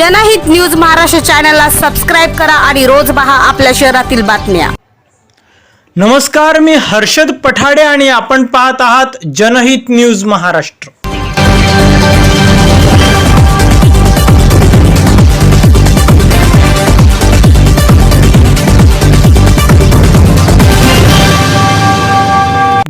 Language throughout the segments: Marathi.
जनहित न्यूज महाराष्ट्र चॅनलला सबस्क्राईब करा आणि रोज पहा आपल्या शहरातील बातम्या. नमस्कार मी हर्षद पठाडे आणि आपण पाहत आहात जनहित न्यूज महाराष्ट्र.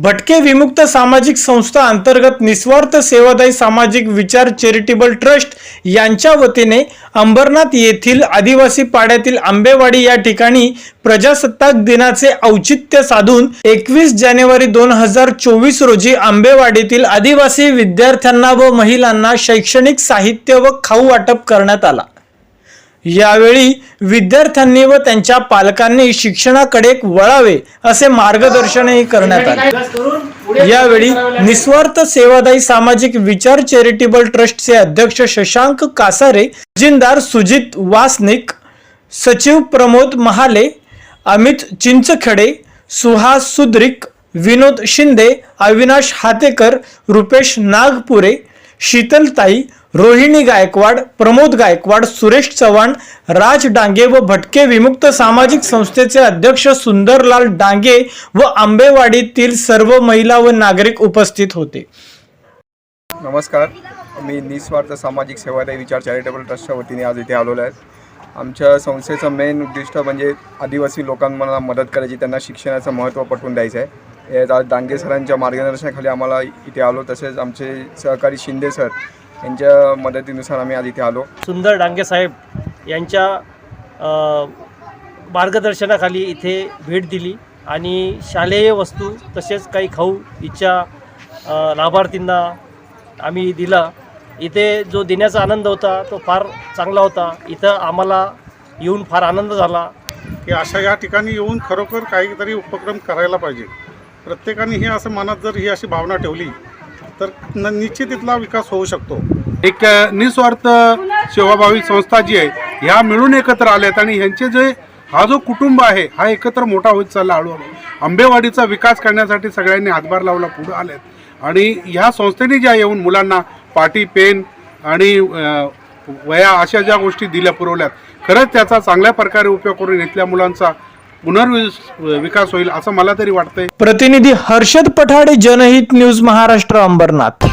भटके विमुक्त सामाजिक संस्था अंतर्गत निस्वार्थ सेवादायी सामाजिक विचार चॅरिटेबल ट्रस्ट यांच्या वतीने अंबरनाथ येथील आदिवासी पाड्यातील आंबेवाडी या ठिकाणी प्रजासत्ताक दिनाचे औचित्य साधून एकवीस जानेवारी दोन हजार चोवीस रोजी आंबेवाडीतील आदिवासी विद्यार्थ्यांना व महिलांना शैक्षणिक साहित्य व खाऊ वाटप करण्यात आला. यावेळी विद्यार्थ्यांनी व त्यांच्या पालकांनी शिक्षणाकडे वळावे असे मार्गदर्शनही करण्यात आले. यावेळी निस्वार्थ सेवादायी सामाजिक विचार चॅरिटेबल ट्रस्टचे अध्यक्ष शशांक कासारे जिंदार सुजित वासनिक सचिव प्रमोद महाले अमित चिंचखेडे सुहास सुद्रिक विनोद शिंदे अविनाश हातेकर रुपेश नागपुरे शीतलताई रोहिणी गायकवाड प्रमोद गायकवाड सुरेश चव्हाण राज डांगे व भटके विमुक्त सामाजिक संस्थेचे अध्यक्ष सुंदरलाल डांगे व आंबेवाडीतील सर्व महिला व नागरिक उपस्थित होते. नमस्कार. मी निस्वार्थ सामाजिक सेवादायी विचार चॅरिटेबल ट्रस्टच्या वतीने आज इथे आलेलो आहे. आमच्या संस्थेचं मेन उद्दिष्ट म्हणजे आदिवासी लोकांना मदत करायची त्यांना शिक्षणाचं महत्त्व पटवून द्यायचं आहे. आज डांगे सरांच्या मार्गदर्शनाखाली आम्हाला इथे आलो. तसेच आमचे सहकारी शिंदे सर यांच्या मदतीनुसार आम्ही आज इथे आलो. सुंदर डांगे साहेब यांच्या मार्गदर्शनाखाली इथे भेट दिली आणि शालेय वस्तू तसेच काही खाऊ इच्छा लाभार्थींना आम्ही दिला. इथे जो देण्याचा आनंद होता तो फार चांगला होता. इथं आम्हाला येऊन फार आनंद झाला. की अशा या ठिकाणी येऊन खरोखर काहीतरी उपक्रम करायला पाहिजे. प्रत्येकाने ही असं मनात जर ही अशी भावना ठेवली तर न निश्चित इथला विकास होऊ शकतो. एक अ, निस्वार्थ सेवाभावी संस्था जी आहे ह्या मिळून एकत्र आल्यात आणि ह्यांचे जे हा जो कुटुंब आहे हा एकत्र मोठा होत चालला हळूहळू. आंबेवाडीचा विकास करण्यासाठी सगळ्यांनी हातभार लावला पुढे आलेत आणि ह्या संस्थेने ज्या येऊन मुलांना पाटी पेन आणि अ, वया अशा ज्या गोष्टी दिल्या पुरवल्यात खरंच त्याचा चांगल्या प्रकारे उपयोग करून इथल्या मुलांचा पुनर्विस विकास होईल असं मला तरी वाटतंय. प्रतिनिधी हर्षद पठाडे जनहित न्यूज महाराष्ट्र अंबरनाथ.